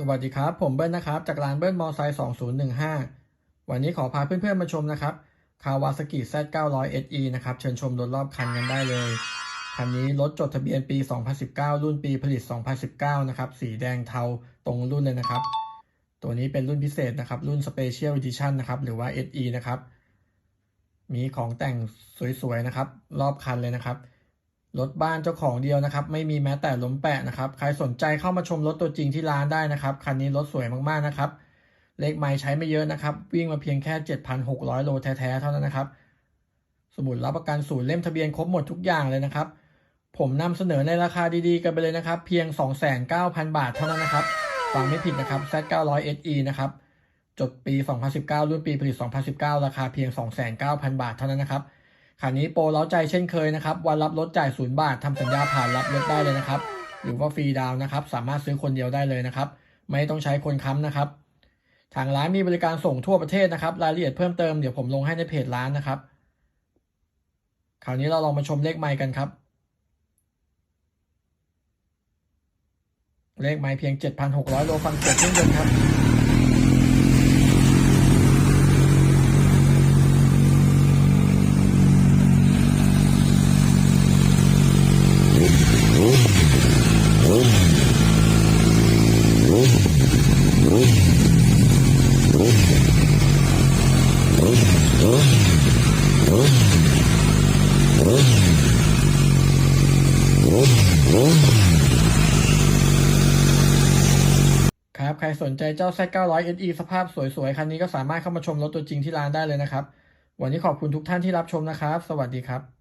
สวัสดีครับ ผมเบิ้ลนะครับ จากร้านเบิ้ลมอไซค์2015 วันนี้ขอพาเพื่อนๆมาชมนะครับคาวาสกิ Z900 SE นะครับ เชิญชมรถรอบคันกันได้เลย คันนี้รถจดทะเบียนปี 2019 รุ่นปีผลิต 2019 นะครับ สีแดงเทาตรงรุ่นเลยนะครับ ตัวนี้เป็นรุ่นพิเศษนะครับ รุ่น Special Edition นะครับ หรือว่า SE นะครับ มีของแต่งสวยๆนะครับ รอบคันเลยนะครับ รถบ้านเจ้าของเดียวนะครับ ไม่มีแม้แต่ล้มแปะนะครับ ใครสนใจเข้ามาชมรถตัวจริงที่ร้านได้นะครับ คันนี้รถสวยมากๆนะครับ เลขไม้ใช้ไม่เยอะนะครับ วิ่งมาเพียงแค่ 7,600 โลแท้ๆเท่านั้นนะครับ สมุดรับประกันศูนย์เล่มทะเบียนครบหมดทุกอย่างเลยนะครับ ผมนำเสนอในราคาดีๆกันไปเลยนะครับ เพียง 29,000 บาทเท่านั้นนะครับฟังไม่ผิดนะครับ Z900 SE นะครับจดปี 2019 รุ่นปีผลิต 2019 ราคาเพียง 29,000บาทเท่านั้นนะครับ คันนี้โปรเล้าใจเช่นเคยนะครับ วันรับรถจ่ายศูนย์บาททำสัญญาผ่านรับรถได้เลยนะครับ หรือว่าฟรีดาวนะครับ สามารถซื้อคนเดียวได้เลยนะครับ ไม่ต้องใช้คนค้ำนะครับ ทางร้านมีบริการส่งทั่วประเทศนะครับ รายละเอียดเพิ่มเติมเดี๋ยวผมลงให้ในเพจร้านนะครับ คราวนี้เราลองมาชมเลขไมค์กันครับ เลขไมค์เพียง 7,600 โลฟังเสียงเครื่องยนต์ครับ ครับ ใครสนใจเจ้า Z900 SE สภาพสวยๆ คันนี้ก็สามารถเข้ามาชมรถตัวจริงที่ร้านได้เลยนะครับ วันนี้ขอบคุณทุกท่านที่รับชมนะครับ สวัสดีครับ